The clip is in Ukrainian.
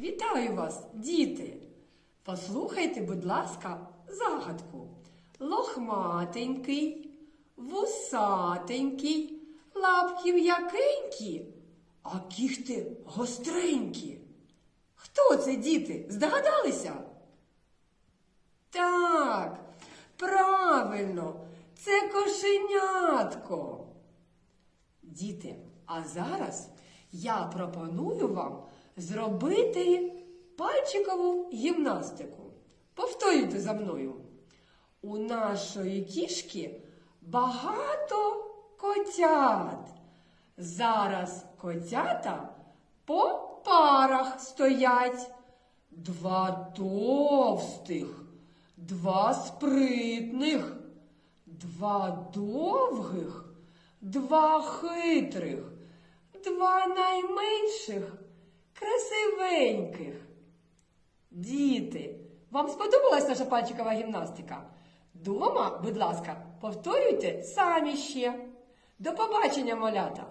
Вітаю вас, діти! Послухайте, будь ласка, загадку. Лохматенький, вусатенький, лапки м'якенькі, а кіхти гостренькі. Хто це, діти? Здогадалися? Так, правильно, це кошенятко. Діти, а зараз я пропоную вам зробити пальчикову гімнастику. Повторюйте за мною. У нашої кішки багато котят. Зараз котята по парах стоять. Два товстих, два спритних, два довгих, два хитрих, два найменших, красивеньких. Діти, вам сподобалась наша пальчикова гімнастика? Дома, будь ласка, повторюйте самі ще. До побачення, малята!